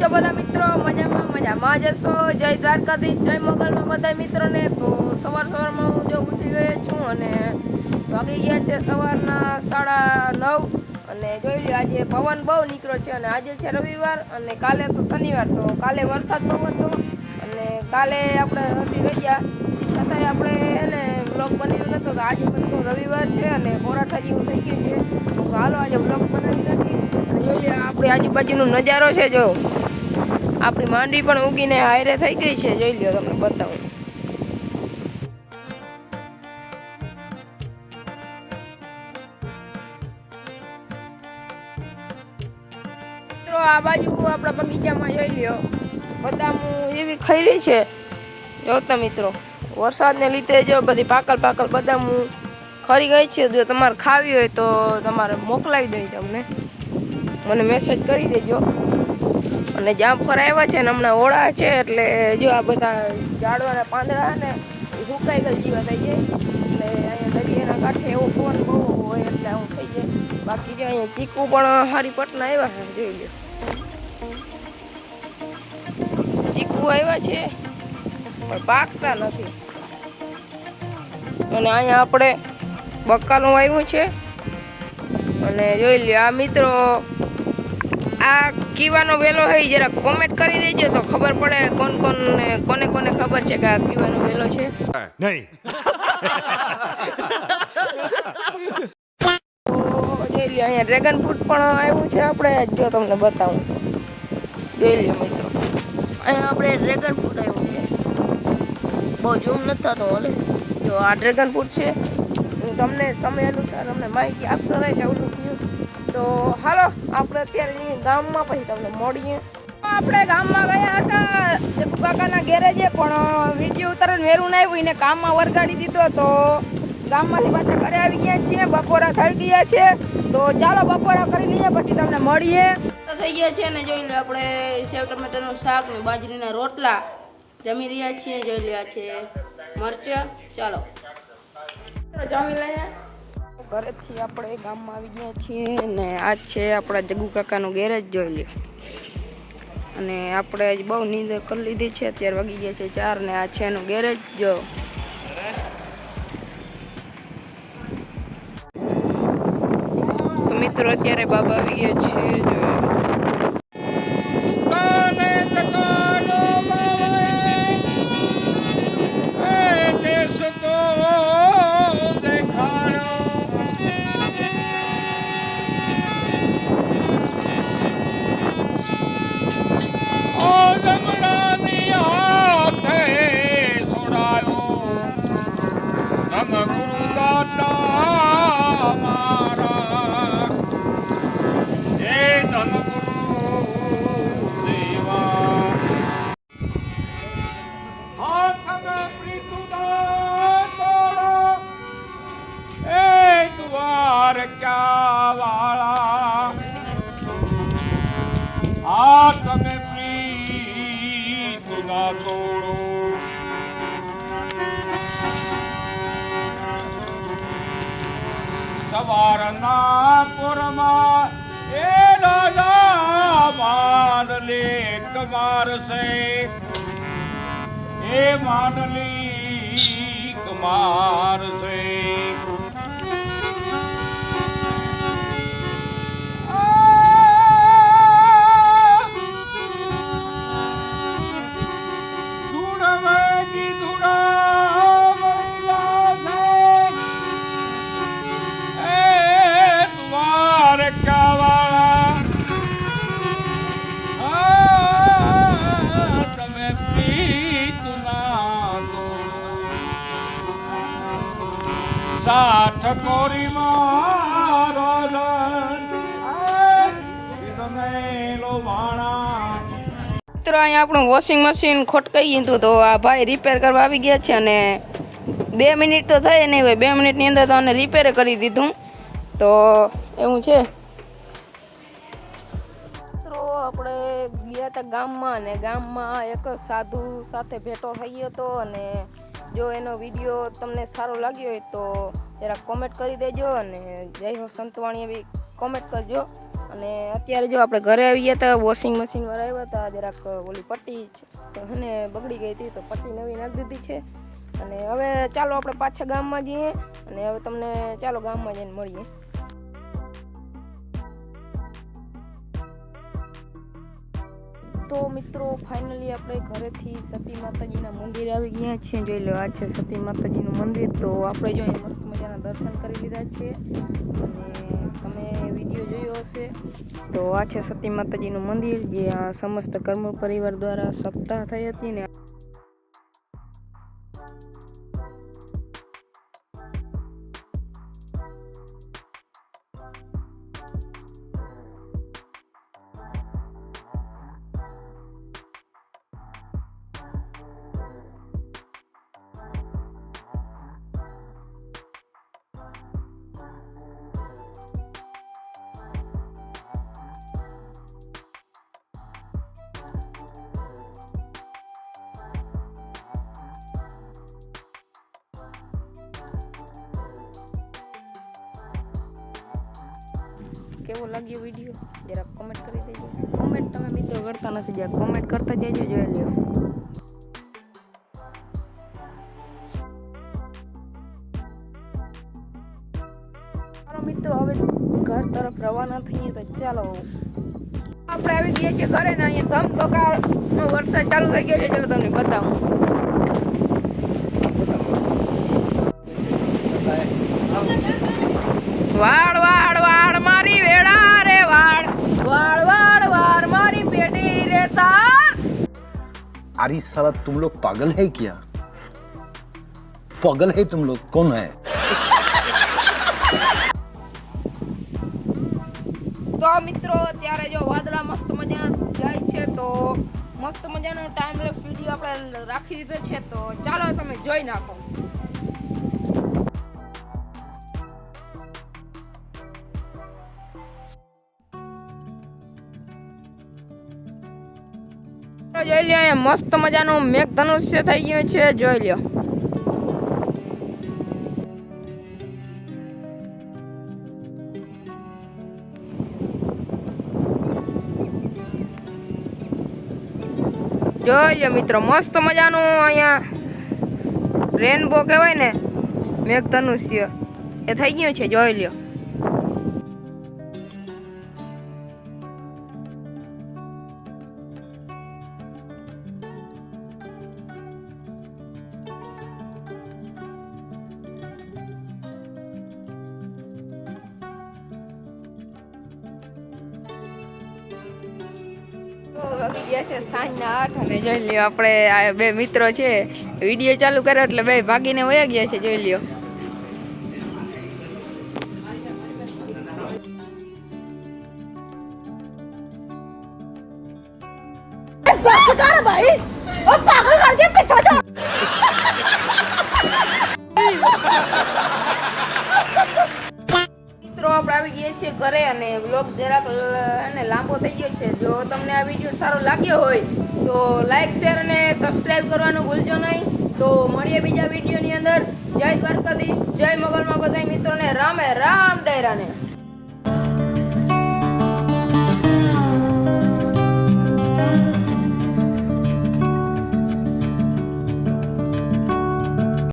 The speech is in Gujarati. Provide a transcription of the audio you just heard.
છો બધા મિત્રો? મજામાં મજામાં જશો જય દ્વારકાધીશ, જય મોગલમાં બધા મિત્રોને. તો સવાર સવારમાં હું જો ઉઠી ગયો છું અને વાગી ગયા છે સવારના સાડા નવ. અને જોઈ લો આજે પવન બહુ નીકળ્યો છે અને આજે છે રવિવાર અને કાલે તો શનિવાર, તો કાલે વરસાદ બહુ હતો. અને કાલે આપણે નથી રહી ગયા છતાંય આપણે એને બ્લોગ બનાવ્યો નતો કે આજે બધું રવિવાર છે અને પોરાઠા જેવું થઈ ગયું છે. તો હાલો, આજે બ્લોગ બનાવી અને જોઈએ આપણી આજુબાજુનો નજારો છે, જો. આપણી માંડવી પણ ઉગીને હાયરે થઈ ગઈ છે. જોઈ લ્યો તમને બતાવું. આ બાજુ આપણા બગીચામાં જોઈ લ્યો. બદામું એવી ખરી છે. જોતા મિત્રો, વરસાદને લીધે જો બધી પાકલ પાકલ બદામું ખરી ગઈ છે. જો તમારે ખાવી હોય તો તમારે મોકલાવી દઈ તમને. મને મેસેજ કરી દેજો. અને જામફળ આવ્યા છે ને હમણાં ઓળા છે એટલે જો આ બધા ઝાડવાના પાંદડા ને સુકાઈ ગયેલ જેવા થઈ જાય એટલે અહીંયા દરિયાના કાંઠે એવો પવન બહુ હોય એટલે આવું થઈ જાય. બાકી જે અહીંયા ચીકુ પણ હારી પટના આવ્યા છે, જોઈ લો ચીકુ આવ્યા છે, પણ પાકતા નથી. અને અહીંયા આપણે બકાલું આવ્યું છે. અને જોઈ લો આ મિત્રો આ કીવાનો વેલો હોય જરા કોમેન્ટ કરી દેજો તો ખબર પડે કોણ કોણ કોને કોને ખબર છે કે આ કીવાનો વેલો છે. નહીં. તો જોઈ લ્યો અહીંયા ડ્રેગન ફ્રૂટ પણ આવ્યું છે આપણે જો તમને બતાવું. જોઈ લ્યો મિત્રો. અહીંયા આપણે ડ્રેગન ફ્રૂટ આવ્યું છે. બહુ જૂમ નથી થતો ઓલે જો આ ડ્રેગન ફ્રૂટ છે. તમને સમય અનુસાર તમને માહિતી આપતો રહે ઓલું થયું. તો હાલો, આપણે અત્યારે ગામમાં પછી તમને મળીએ. આપણે ગામમાં ગયા હતા કાકાના ગેરેજે, પણ વીડિયો ઉતારણ વેરું ના આવ્યું, એને કામમાં વરગાડી દીધો તો ગામમાંથી પાછા ઘરે આવી ગયા છીએ, બપોરા થઈ ગયા છે. તો ચાલો બપોરા કરી લઈએ, પછી તમને મળીએ. થઈ ગયા છે ને, જોઈ લે આપણે સેવ ટમેટાનું શાક ને બાજરીના રોટલા જમી રહ્યા છીએ, જોઈ આ છે મરચાં. ચાલો. જમી લઈએ ઘરેથી આપણે ગામમાં આવી ગયા છીએ ને આ છે આપણા જગુ કાકાનું ગેરેજ જોઈ લે અને આપણે આજ બહુ નીંદર કરી લીધી છે, અત્યારે વાગી ગયા છે ચાર ને આ છે એનું ગેરેજ, જો. તો મિત્રો, અત્યારે બાબા આવી ગયા છે, જો. સવારના પુરમાં એ રાજા માંડલી કમાર છે એ માંડલી કમાર મિત્રો, અહીંયા આપણું વોશિંગ મશીન ખોટકાઈ ગયું તો આ ભાઈ રિપેર કરવા આવી ગયા છે અને બે મિનિટ તો થાય નહીં ભાઈ. બે મિનિટની અંદર તો આને રિપેર કરી દીધું. તો એવું છે. મિત્રો, આપણે ગયા હતા ગામમાં અને ગામમાં એક સાધુ સાથે ભેટો થઈ હતો અને જો એનો વીડિયો તમને સારો લાગ્યો હોય તો જરા કોમેન્ટ કરી દેજો અને જય હો સંતવાણી એવી કોમેન્ટ કરજો. અને અત્યારે જો આપણે ઘરે આવી ગયા હતા વોશિંગ મશીન વાળા આવ્યા હતા, જરાક ઓલી પટ્ટી અને બગડી ગઈ હતી, તો પટ્ટી નવી નાખી દીધી છે. અને હવે ચાલો આપણે પાછા ગામમાં જઈએ અને હવે તમને ચાલો ગામમાં જઈને મળીએ. તો મિત્રો ફાઇનલી આપણે ઘરેથી સતી માતાજીના મંદિર આવી ગયા છીએ. જોઈ લો, આ છે સતી માતાજીનું મંદિર. તો આપણે જો મસ્ત મજાના દર્શન કરી લીધા છે. અને તમે વીડિયો જોયો હશે. તો આ છે સતી માતાજીનું મંદિર, જે આ સમસ્ત કર્મ પરિવાર દ્વારા સપ્તાહ થઈ હતી ને કેવો લાગ્યો વીડિયો જરા કોમેન્ટ કરી દેજો. કોમેન્ટ તમે મિત્રો કરતા નથી જરા કોમેન્ટ કરતા જજો, જોઈ લ્યો. મિત્રો, હવે ઘર તરફ રવાના થઈએ તો ચાલો. આપણે આવી ગયા છીએ ઘરે ને અહીંયા ધમધોકાર વરસાદ ચાલુ થઈ ગયો છે, જો તમને બતાવું. વાળ મારી વેળા રે વાળ વાળ વાળ વાળ મારી પેટી રે તાર अरे साला तुम लोग पागल है क्या पागल है तुम लोग कौन है તો મિત્રો ત્યારે જો વાદળા મસ્ત મજા જાય છે તો મસ્ત મજાનો ટાઈમ લેપ્સ વિડીયો આપણે રાખી દીધો છે તો ચાલો તમે જોઈ નાખો જોઈ લ્યો, અહીંયા મસ્ત મજાનું મેઘ ધનુષ્ય થઈ ગયું છે, જોઈ લ્યો. જોઈ લો મિત્રો, મસ્ત મજાનું અહીંયા રેનબો કહેવાય ને મેઘધનુષ્ય એ થઈ ગયું છે, જોઈ લ્યો. વાગી ગયા છે સાંજના આઠ અને જોઈ લ્યો, આપણે બે મિત્રો છે, વીડિયો ચાલુ કર્યો એટલે બે ભાગીને વયા ગયા છે, જોઈ લ્યો. વ્લોગ જરાક અને લાંબો થઈ ગયો છે. જો તમને આ વીડિયો સારો લાગ્યો હોય, તો લાઈક શેર અને સબસ્ક્રાઈબ કરવાનું ભૂલજો નહીં. તો મળીએ બીજા વિડીયોની અંદર. જય દ્વારકાધીશ, જય મોગલમાં બધા મિત્રોને. રામે રામ ડાયરાને.